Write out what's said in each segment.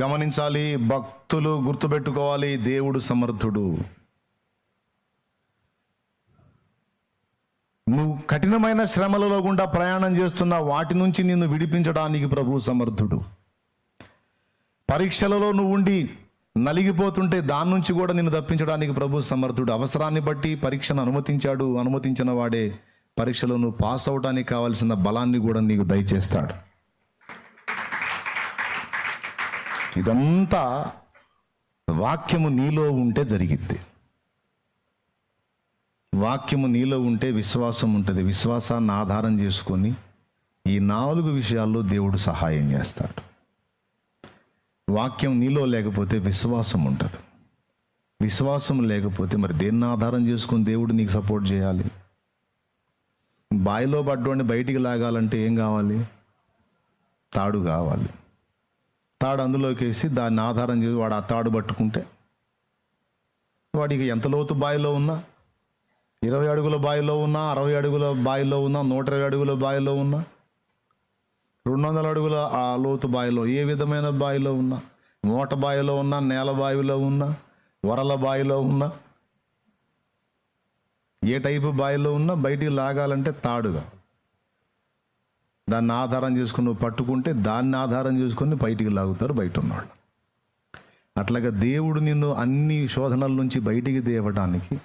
గమనించాలి భక్తులు గుర్తుపెట్టుకోవాలి దేవుడు సమర్థుడు. నువ్వు కఠినమైన శ్రమలలో గుండా ప్రయాణం చేస్తున్న వాటి నుంచి నిన్ను విడిపించడానికి ప్రభు సమర్థుడు. పరీక్షలలో నువ్వు ఉండి నలిగిపోతుంటే దాని నుంచి కూడా నిన్ను తప్పించడానికి ప్రభు సమర్థుడు. అవసరాన్ని బట్టి పరీక్షను అనుమతించాడు అనుమతించిన వాడే పరీక్షలో నువ్వు పాస్ అవడానికి కావాల్సిన బలాన్ని కూడా నీకు దయచేస్తాడు. ఇదంతా వాక్యము నీలో ఉంటే జరిగిద్ది. వాక్యము నీలో ఉంటే విశ్వాసం ఉంటుంది. విశ్వాసాన్ని ఆధారం చేసుకొని ఈ నాలుగు విషయాల్లో దేవుడు సహాయం చేస్తాడు. వాక్యం నీలో లేకపోతే విశ్వాసం ఉంటుంది. విశ్వాసం లేకపోతే మరి దేన్ని ఆధారం చేసుకొని దేవుడు నీకు సపోర్ట్ చేయాలి? బాయిలో పడ్డోడిని బయటికి లాగాలంటే ఏం కావాలి? తాడు కావాలి. తాడు అందులోకి వేసి దాన్ని ఆధారం చేసి వాడు ఆ తాడు పట్టుకుంటే వాడికి ఎంత లోతు బావిలో ఉన్నా? ఇరవై అడుగుల బావిలో ఉన్నా? అరవై అడుగుల బావిలో ఉన్నా? నూట ఇరవై అడుగుల బావిలో ఉన్నా? రెండు వందల అడుగుల ఆ లోతు బావిలో ఏ విధమైన బావిలో ఉన్నా? మూట బావిలో ఉన్నా? నేల బావిలో ఉన్నా? వరల బావిలో ఉన్నా? ఏ టైపు బావిలో ఉన్నా? బయటికి లాగాలంటే తాడుగా. దాన్ని ఆధారం చేసుకుని నువ్వు పట్టుకుంటే దాన్ని ఆధారం చేసుకుని బయటికి లాగుతారు బయట ఉన్నాడు అట్లాగా దేవుడు నిన్ను అన్ని శోధనల నుంచి బయటికి తేవడానికి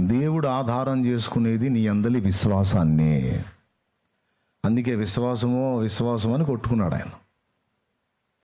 దేవుడు ఆధారం చేసుకునేది నీ అందలి విశ్వాసాన్నే. అందుకే విశ్వాసమో విశ్వాసం అని కొట్టుకున్నాడు ఆయన.